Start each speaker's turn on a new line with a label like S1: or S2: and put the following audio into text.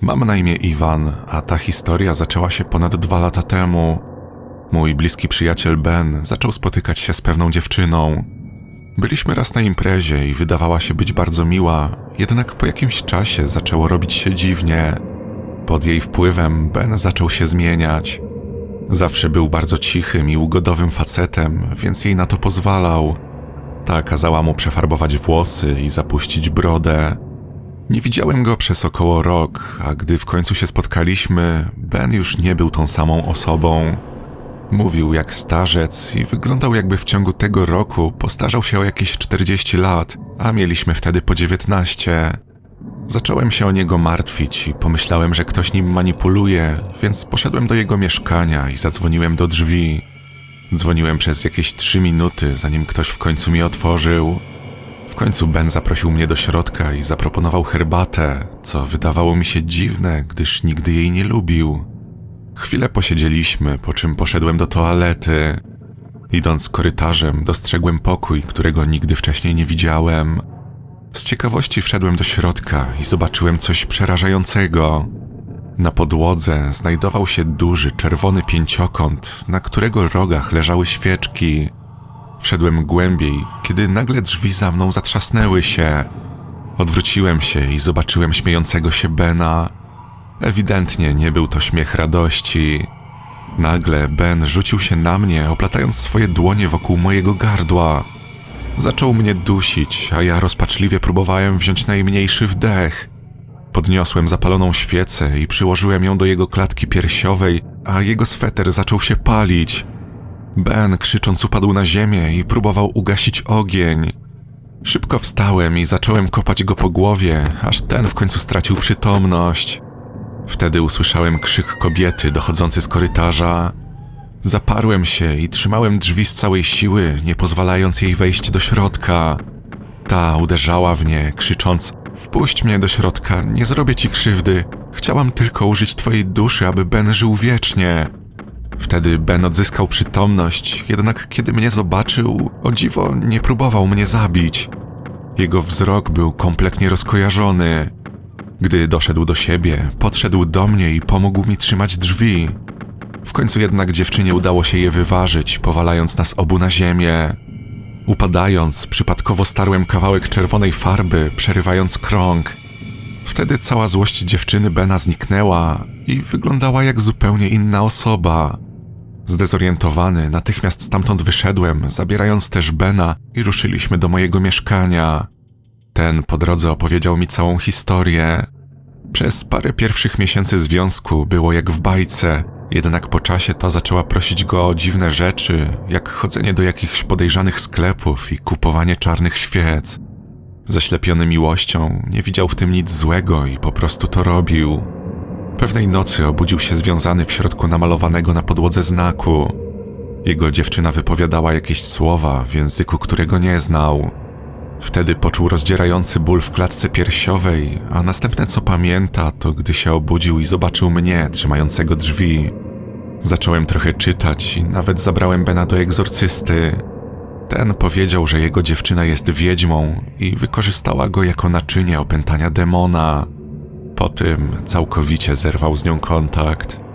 S1: Mam na imię Iwan, a ta historia zaczęła się ponad dwa lata temu. Mój bliski przyjaciel Ben zaczął spotykać się z pewną dziewczyną. Byliśmy raz na imprezie i wydawała się być bardzo miła, jednak po jakimś czasie zaczęło robić się dziwnie. Pod jej wpływem Ben zaczął się zmieniać. Zawsze był bardzo cichym i ugodowym facetem, więc jej na to pozwalał. Ta kazała mu przefarbować włosy i zapuścić brodę. Nie widziałem go przez około rok, a gdy w końcu się spotkaliśmy, Ben już nie był tą samą osobą. Mówił jak starzec i wyglądał jakby w ciągu tego roku postarzał się o jakieś 40 lat, a mieliśmy wtedy po 19. Zacząłem się o niego martwić i pomyślałem, że ktoś nim manipuluje, więc poszedłem do jego mieszkania i zadzwoniłem do drzwi. Dzwoniłem przez jakieś trzy minuty, zanim ktoś w końcu mi otworzył. W końcu Ben zaprosił mnie do środka i zaproponował herbatę, co wydawało mi się dziwne, gdyż nigdy jej nie lubił. Chwilę posiedzieliśmy, po czym poszedłem do toalety. Idąc korytarzem, dostrzegłem pokój, którego nigdy wcześniej nie widziałem. Z ciekawości wszedłem do środka i zobaczyłem coś przerażającego. Na podłodze znajdował się duży czerwony pięciokąt, na którego rogach leżały świeczki. Wszedłem głębiej, kiedy nagle drzwi za mną zatrzasnęły się. Odwróciłem się i zobaczyłem śmiejącego się Bena. Ewidentnie nie był to śmiech radości. Nagle Ben rzucił się na mnie, oplatając swoje dłonie wokół mojego gardła. Zaczął mnie dusić, a ja rozpaczliwie próbowałem wziąć najmniejszy wdech. Podniosłem zapaloną świecę i przyłożyłem ją do jego klatki piersiowej, a jego sweter zaczął się palić. Ben krzycząc upadł na ziemię i próbował ugasić ogień. Szybko wstałem i zacząłem kopać go po głowie, aż ten w końcu stracił przytomność. Wtedy usłyszałem krzyk kobiety dochodzący z korytarza. Zaparłem się i trzymałem drzwi z całej siły, nie pozwalając jej wejść do środka. Ta uderzała w nie, krzycząc: Wpuść mnie do środka, nie zrobię ci krzywdy. Chciałam tylko użyć twojej duszy, aby Ben żył wiecznie. Wtedy Ben odzyskał przytomność, jednak kiedy mnie zobaczył, o dziwo nie próbował mnie zabić. Jego wzrok był kompletnie rozkojarzony. Gdy doszedł do siebie, podszedł do mnie i pomógł mi trzymać drzwi. W końcu jednak dziewczynie udało się je wyważyć, powalając nas obu na ziemię. Upadając, przypadkowo starłem kawałek czerwonej farby, przerywając krąg. Wtedy cała złość dziewczyny Bena zniknęła i wyglądała jak zupełnie inna osoba. Zdezorientowany, natychmiast stamtąd wyszedłem, zabierając też Bena i ruszyliśmy do mojego mieszkania. Ten po drodze opowiedział mi całą historię. Przez parę pierwszych miesięcy związku było jak w bajce, jednak po czasie ta zaczęła prosić go o dziwne rzeczy, jak chodzenie do jakichś podejrzanych sklepów i kupowanie czarnych świec. Zaślepiony miłością, nie widział w tym nic złego i po prostu to robił. Pewnej nocy obudził się związany w środku namalowanego na podłodze znaku. Jego dziewczyna wypowiadała jakieś słowa w języku, którego nie znał. Wtedy poczuł rozdzierający ból w klatce piersiowej, a następne co pamięta, to gdy się obudził i zobaczył mnie trzymającego drzwi. Zacząłem trochę czytać i nawet zabrałem Bena do egzorcysty. Ten powiedział, że jego dziewczyna jest wiedźmą i wykorzystała go jako naczynie opętania demona. Po tym całkowicie zerwał z nią kontakt.